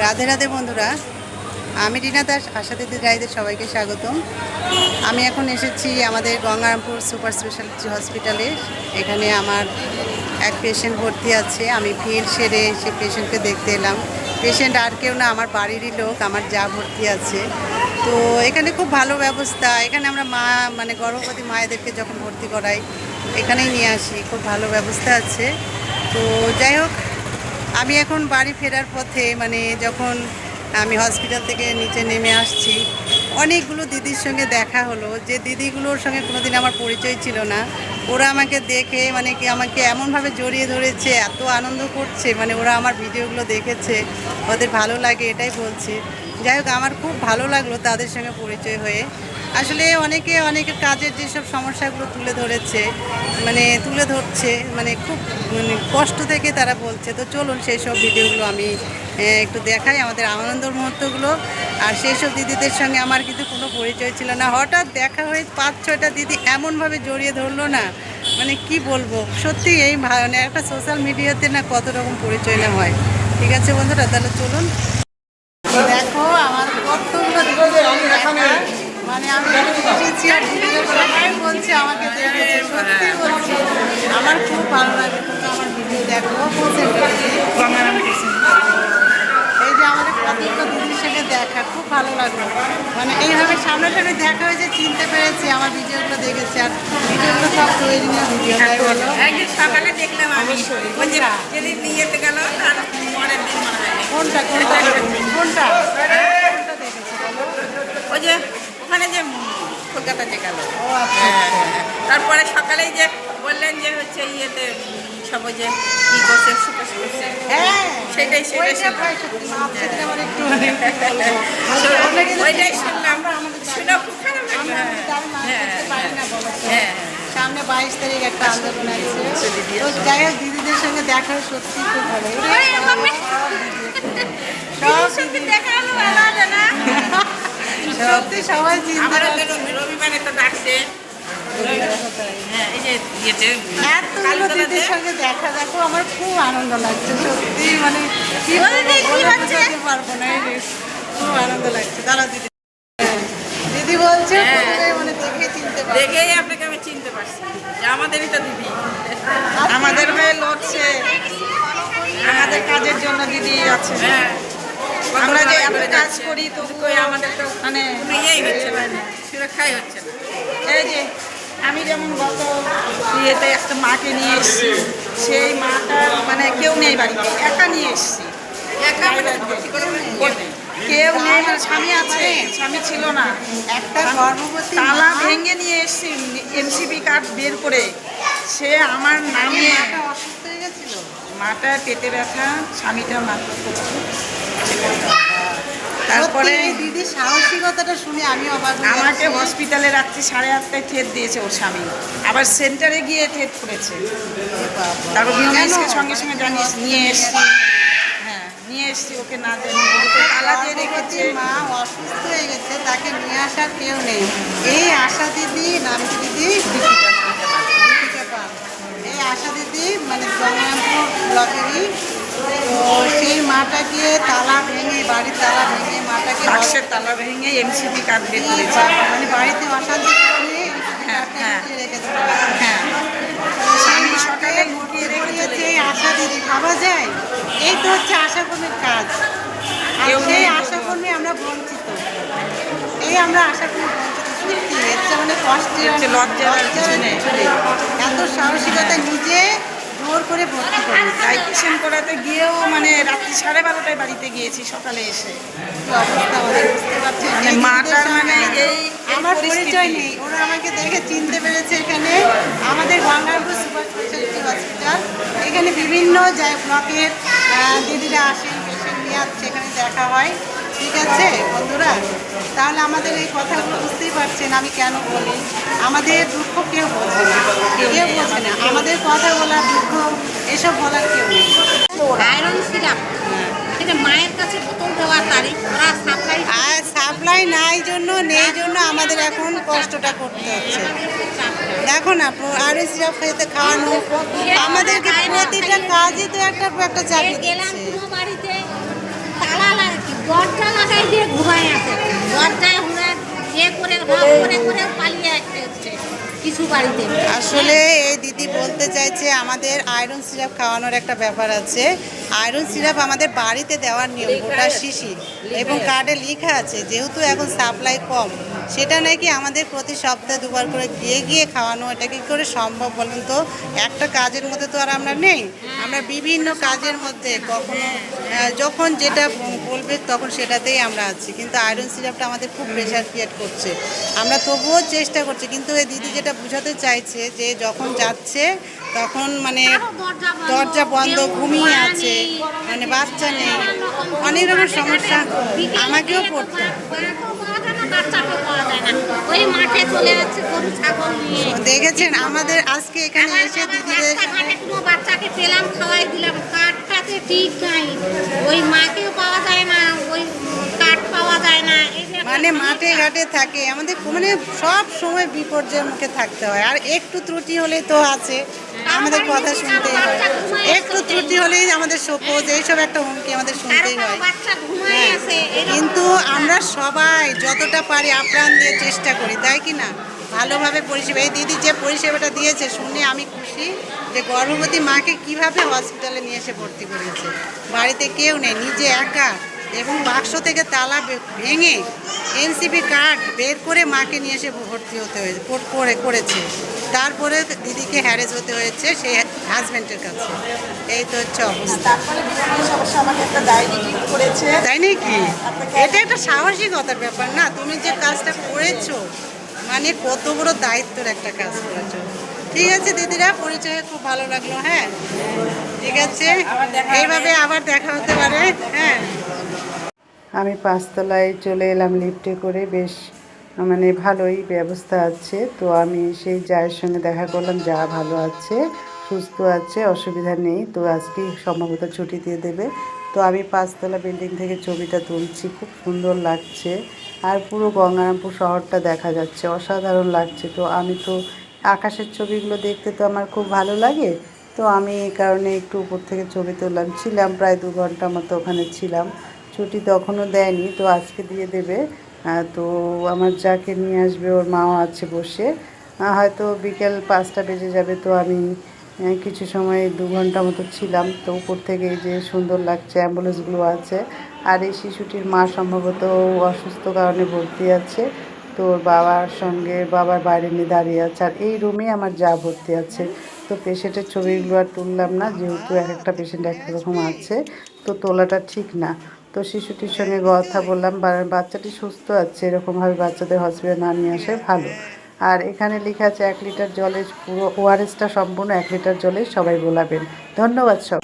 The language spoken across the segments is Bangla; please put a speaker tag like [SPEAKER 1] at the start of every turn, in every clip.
[SPEAKER 1] রাধে রাধে বন্ধুরা, আমি রিনা দাস আশাদিদি রায়দের সবাইকে স্বাগতম। আমি এখন এসেছি আমাদের গঙ্গারামপুর সুপার স্পেশালিটি হসপিটালে, এখানে আমার এক পেশেন্ট ভর্তি আছে, আমি ফিল সেরে সে পেশেন্টকে দেখতে এলাম। পেশেন্ট আর কেউ না, আমার বাড়িরই লোক, আমার যা ভর্তি আছে। তো এখানে খুব ভালো ব্যবস্থা, এখানে আমরা মা মানে গর্ভবতী মায়েদেরকে যখন ভর্তি করাই, এখানেই নিয়ে আসি, খুব ভালো ব্যবস্থা আছে। তো যাই হোক আমি এখন বাড়ি ফেরার পথে মানে যখন আমি হসপিটাল থেকে নিচে নেমে আসছি, অনেকগুলো দিদির সঙ্গে দেখা হলো। যে দিদিগুলোর সঙ্গে কোনোদিন আমার পরিচয় ছিল না। ওরা আমাকে দেখে মানে কি আমাকে এমনভাবে জড়িয়ে ধরেছে, এত আনন্দ করছে মানে ওরা আমার ভিডিওগুলো দেখেছে, ওদের ভালো লাগে এটাই বলছে। যাই হোক, আমার খুব ভালো লাগল তাদের সঙ্গে পরিচয় হয়ে। আসলে অনেকে অনেকের কাজের যেসব সমস্যাগুলো তুলে ধরেছে মানে তুলে ধরছে মানে খুব মানে কষ্ট থেকে তারা বলছে। তো চলুন সেই সব ভিডিওগুলো আমি একটু দেখাই আমাদের আনন্দর মুহূর্তগুলো। আর সেই সব দিদিদের সঙ্গে আমার কিন্তু কোনো পরিচয় ছিল না। হঠাৎ দেখা হয়ে পাঁচ ছয়টা দিদি এমনভাবে জড়িয়ে ধরলো না মানে কি বলব? সত্যি এই মানে একটা সোশ্যাল মিডিয়াতে না কত রকম পরিচয় না হয়। ঠিক আছে বন্ধুরা, তাহলে চলুন। দেখো আমার দেখার। মানে আমি এসেছি আর সবাই বলছে আমাকে দেখেছে সত্যি বলছি আমার খুব ভালো লাগে তোমরা আমার ভিডিও দেখো বলছে এই যে আমাদের কতগুলো দিদির সঙ্গে দেখা খুব ভালো লাগল। মানে এইভাবে সামনাসামনি দেখা হয়েছে চিনতে পেরেছি আমার ভিডিওগুলো দেখেছি আর ভিডিওগুলো সব তৈরি নিয়ে ভিডিও তাই বলো।
[SPEAKER 2] সকালে দেখলাম আমি যেদিন নিয়েতে গেল তার পরের দিন মনে হয়।
[SPEAKER 1] কোনটা কোনটা কোনটা?
[SPEAKER 2] ওই যে ওখানে যে কলকাতা যে গেল।
[SPEAKER 1] ও আচ্ছা আচ্ছা।
[SPEAKER 2] তারপরে সকালেই যে বললেন যে হচ্ছে ইয়েতে সব যে কি করছে
[SPEAKER 1] হ্যাঁ
[SPEAKER 2] সেটাই, সেটাই ওইটাই শুনলাম। শুনে খুব খারাপ হ্যাঁ। হ্যাঁ।
[SPEAKER 1] সামনে বাইশ তারিখ একটা আন্দোলন আছে তো যাই হোক দিদিদের সঙ্গে দেখা সত্যি খুব ভালো। সব দিদি।
[SPEAKER 2] দেখা হলো ভালো না?
[SPEAKER 1] সত্যি সবাই চিন্তা
[SPEAKER 2] রবিবারে তো ডাকছে। হ্যাঁ
[SPEAKER 1] এতগুলো দিদির সঙ্গে দেখা দেখো আমার খুব আনন্দ লাগছে সত্যি মানে কি পারব না খুব আনন্দ লাগছে। দাঁড়া দিদি। দিদি বলছে
[SPEAKER 2] হ্যাঁ।
[SPEAKER 1] মানে দেখে চিনতে
[SPEAKER 2] দেখেই আপনাকে আমি চিনতে পারছি আমাদেরই তো দিদি।
[SPEAKER 3] আমাদের হয়ে লড়ছে। আমাদের কাজের জন্য দিদি আছে।
[SPEAKER 2] হ্যাঁ।
[SPEAKER 3] আমরা যে এত কাজ করি তো
[SPEAKER 2] আমাদের তো
[SPEAKER 3] মানে
[SPEAKER 2] ইয়েই হচ্ছে না। সুরক্ষাই হচ্ছে না।
[SPEAKER 3] এই যে আমি যেমন গত ইয়েতে একটা মাকে নিয়ে এসেছি সেই মাটা মানে কেউ নেই বাড়িতে একা নিয়ে এসেছি।
[SPEAKER 2] একা মানে।
[SPEAKER 3] কেউ নেই। মানে স্বামী আছে স্বামী ছিল না।
[SPEAKER 1] একটা গর্ভবতী
[SPEAKER 3] তালা ভেঙে নিয়ে এসেছি এমসিপি কার্ড বের করে। সে আমার নামে
[SPEAKER 1] মাটা অসুস্থ গেছিল?
[SPEAKER 3] মাটা পেটে ব্যথা স্বামীটা মাথা করছে তারপরে
[SPEAKER 1] দিদির সাহসিকতাটা শুনে আমি অবাক
[SPEAKER 3] আমাকে হসপিটালে রাত্রি সাড়ে আটটায় ঠেট দিয়েছে ওর স্বামী। আবার সেন্টারে গিয়ে ঠেট করেছে। তারপর সঙ্গে সঙ্গে জানিয়ে নিয়ে এসছি। হ্যাঁ নিয়ে এসছি ওকে না ওকে তালা দিয়ে রেখেছে।
[SPEAKER 1] মা অসুস্থ হয়ে গেছে তাকে নিয়ে আসার কেউ নেই। এই আশা দিদি নাম দিদি? এই আশা দিদি মানে ব্লকেরই তো সেই মাটাকে তালা ভেঙে বাড়ির তালা ভেঙে মাটাকে
[SPEAKER 3] বাক্সের তালা ভেঙে এমসিপি কার্ড বের করেছে।
[SPEAKER 1] মানে বাড়িতে অশান্তি করে
[SPEAKER 3] হ্যাঁ, হ্যাঁ। হ্যাঁ। স্বামী সকালে
[SPEAKER 1] আশা দিদি ভাবা যায়? এই তো হচ্ছে আশা কর্মীর কাজ। আর সেই আমরা বঞ্চিত। এই আমরা আশা কর্মী বঞ্চিত এর মানে কষ্টের
[SPEAKER 3] নেই।
[SPEAKER 1] এত সাহসিকতা নিজে জোর করে ভর্তি করে।
[SPEAKER 3] ডাইটিশিয়ান করাতে গিয়েও মানে রাত্রি সাড়ে বারোটায় বাড়িতে গিয়েছি সকালে এসে।
[SPEAKER 1] অবস্থা আমাদের বুঝতে পারছেন।
[SPEAKER 3] মানে মাটার মানে এই এই
[SPEAKER 1] আমার পরিচয় নেই। ওরা আমাকে দেখে চিনতে পেরেছে এখানে। আমাদের গঙ্গারপুর সুপার স্পেশালিটি হসপিটাল। এখানে বিভিন্ন যায় ব্লকের দিদিরা আসেন পেশেন্ট নিয়ে আসছে এখানে দেখা হয়। ঠিক আছে বন্ধুরা? তাহলে আমাদের এই কথাগুলো বুঝতেই পারছেন আমি কেন বলি। আমাদের দুঃখ কেউ বোঝে না কেউ বোঝে না। আমাদের কথা বলার দুঃখ এসব বলার কেউ নেই।
[SPEAKER 2] Iron syrup. এটা মায়ের কাছে বোতল দেওয়ার তারিখ। ওরা সাপ্লাই
[SPEAKER 1] আর সাপ্লাই নাই জন্য নেই জন্য আমাদের এখন কষ্টটা করতে হচ্ছে। দেখো না আর সিরাপ খেতে খাওয়ানো আমাদের প্রতিটা কাজই তো একটা একটা চাকরি দিচ্ছে।
[SPEAKER 4] দিয়ে ঘুমায় আছে। করে করে করে পালিয়ে আসছে কিছু
[SPEAKER 1] আসলে এই দিদি বলতে চাইছে, আমাদের আয়রন সিরাপ খাওয়ানোর একটা ব্যাপার আছে। আয়রন সিরাপ আমাদের বাড়িতে দেওয়ার নিয়ম, গোটা শিশি এবং কার্ডে লেখা আছে, যেহেতু এখন সাপ্লাই কম সেটা নাকি আমাদের প্রতি সপ্তাহে দুবার করে গিয়ে গিয়ে খাওয়ানো এটা কি করে সম্ভব বলুন তো? একটা কাজের মধ্যে তো আর আমরা নেই। আমরা বিভিন্ন কাজের মধ্যে কখনো যখন যেটা বলবে তখন সেটাতেই আমরা আছি। কিন্তু আয়রন সিরাপটা আমাদের খুব প্রেশার ক্রিয়েট করছে। আমরা তবুও চেষ্টা করছি কিন্তু এই দিদি যেটা বুঝাতে চাইছে যে যখন যাচ্ছে তখন মানে
[SPEAKER 4] দরজা বন্ধ,
[SPEAKER 1] ঘুমিয়ে আছে মানে বাচ্চা নেই। অনেক রকম সমস্যা আমাকেও পড়তে
[SPEAKER 4] পাওয়া যায় না। ওই মাঠে চলে যাচ্ছে গরু ছাগল নিয়ে।
[SPEAKER 1] দেখেছেন আমাদের আজকে এখানে এসে দিদিদের
[SPEAKER 4] কোনো বাচ্চাকে পেলাম খাওয়াই দিলাম কাঠটাতে ঠিক নাই। ওই মাকেও পাওয়া যায় না ওই কাঠ পাওয়া যায় না
[SPEAKER 1] মানে মাঠে ঘাটে থাকে আমাদের মানে সব সময় বিপর্যয়ের মুখে থাকতে হয় আর একটু ত্রুটি হলে তো আছে। আমাদের কথা শুনতেই হয়। একটু ত্রুটি হলেই আমাদের শোকজ এইসব একটা হুমকি আমাদের শুনতেই হয়। হ্যাঁ, কিন্তু আমরা সবাই যতটা পারি আপ্রাণ দিয়ে চেষ্টা করি তাই কি না? ভালোভাবে পরিষেবা এই দিদি যে পরিষেবাটা দিয়েছে শুনে আমি খুশি যে গর্ভবতী মাকে কীভাবে হসপিটালে নিয়ে এসে ভর্তি করেছে বাড়িতে কেউ নেই নিজে একা। এবং বাক্স থেকে তালা ভেঙে এনসিপি কার্ড বের করে মাকে নিয়ে এসে ভর্তি হতে হয়েছে করে করেছে তারপরে দিদিকে হ্যারেজ হতে হয়েছে সেই হাজব্যান্ডের কাছে। এই তো হচ্ছে অবস্থা। তাই নাকি? এটা একটা সাহসিকতার ব্যাপার না? তুমি যে কাজটা করেছ মানে কত বড় দায়িত্বের একটা কাজ করেছ। ঠিক আছে দিদিরা পরিচয়ে খুব ভালো লাগল হ্যাঁ? ঠিক আছে। এইভাবে আবার দেখা হতে পারে হ্যাঁ? আমি পাঁচতলায় চলে এলাম লিফটে করে। বেশ মানে ভালোই ব্যবস্থা আছে। তো আমি সেই জায়ের সঙ্গে দেখা করলাম, যা ভালো আছে, সুস্থ আছে, অসুবিধা নেই। তো আজকেই সম্ভবত ছুটি দিয়ে দেবে। তো আমি পাঁচতলা বিল্ডিং থেকে ছবিটা তুলছি। খুব সুন্দর লাগছে। আর পুরো গঙ্গারামপুর শহরটা দেখা যাচ্ছে। অসাধারণ লাগছে। তো আমি তো আকাশের ছবিগুলো দেখতে তো আমার খুব ভালো লাগে। তো আমি এই কারণে একটু উপর থেকে ছবি তুললাম। ছিলাম প্রায় দু ঘণ্টা মতো ওখানে ছিলাম। ছুটি তখনও দেয়নি, তো আজকে দিয়ে দেবে। তো আমার যাকে নিয়ে আসবে, ওর মাও আছে বসে। হয়তো বিকেল পাঁচটা বেজে যাবে, তো আমি কিছু সময়, দু ঘণ্টা মতো ছিলাম। তো উপর থেকে যে সুন্দর লাগছে, অ্যাম্বুলেন্সগুলো আছে। আর এই শিশুটির মা সম্ভবত অসুস্থ কারণে ভর্তি আছে। তো ওর বাবার সঙ্গে, বাবার বাইরে নিয়ে দাঁড়িয়ে আছে। আর এই রুমে আমার যা ভর্তি আছে। তো পেশেন্টের ছবিগুলো আর তুললাম না, যেহেতু এক একটা পেশেন্ট এক রকম আছে, তো তোলাটা ঠিক না। তো শিশুটির সঙ্গে কথা বললাম বাচ্চাটি সুস্থ আছে, এরকমভাবে বাচ্চাদের হসপিটালে না নিয়ে আসে ভালো। আর এখানে লেখা আছে, এক লিটার জলে পুরো ওআরএসটা সম্পূর্ণ, এক লিটার জলে সবাই গোলাবেন ধন্যবাদ সব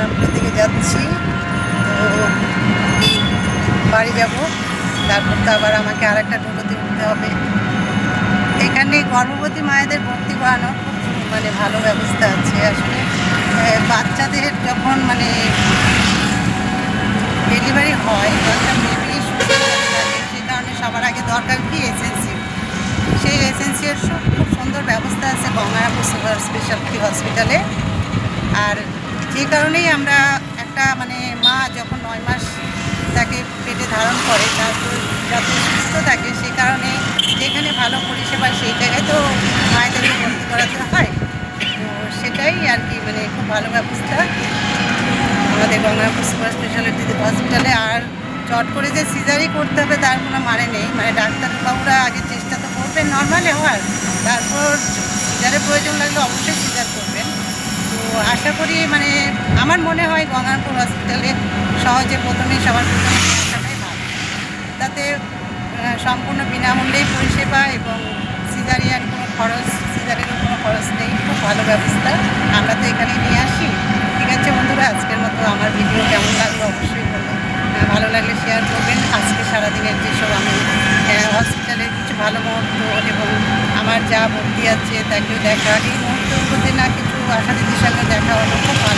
[SPEAKER 1] গঙ্গারামপুর যাচ্ছি। তো বাড়ি যাব। তারপর তো আবার আমাকে আর একটা টোটোতে উঠতে হবে। এখানে গর্ভবতী মায়েদের ভর্তি করানোর খুব মানে ভালো ব্যবস্থা আছে। আসলে বাচ্চাদের যখন মানে ডেলিভারি হয় একটা বেবি সেই কারণে সবার আগে দরকার কি? এসেন্সি সেই এসেন্সিয়ার খুব সুন্দর ব্যবস্থা আছে গঙ্গারামপুর সুপার স্পেশালিটি হসপিটালে। আর যে কারণেই আমরা একটা মানে মা যখন নয় মাস তাকে পেটে ধারণ করে, তারপর যাতে সুস্থ থাকে সে কারণে যেখানে ভালো পরিষেবা সেই জায়গায় তো মায়েদেরকে ভর্তি করাতে হয়। তো সেটাই আর কি মানে খুব ভালো ব্যবস্থা। আমাদের গঙ্গারামপুর সুপার স্পেশালিটি হসপিটালে আর চট করে যে সিজারি করতে হবে তার কোনো মানে নেই। মানে ডাক্তারবাবুরা আগে চেষ্টা তো করবেন নর্মালে হওয়ার। তারপর সিজারের প্রয়োজন লাগলে অবশ্যই আশা করি মানে আমার মনে হয় গঙ্গারপুর হসপিটালে সহজে প্রথমে সবার প্রথমে ভালো। তাতে সম্পূর্ণ বিনামূল্যেই পরিষেবা এবং সিজারিয়ান কোনো খরচ, সিজারেরও কোনো খরচ নেই, খুব ভালো ব্যবস্থা। আমরা তো এখানেই নিয়ে আসি। ঠিক আছে বন্ধুরা, আজকের মতো আমার ভিডিও কেমন লাগল অবশ্যই বলবেন। ভালো লাগলে শেয়ার করবেন। আজকে সারাদিনের যেসব আমি হসপিটালের কিছু ভালো মুহূর্ত এবং আমার যা ভর্তি আছে তাকেও দেখা। এই মুহূর্তগুলোতে না কিছু দিদির সঙ্গে দেখা হলো। খুব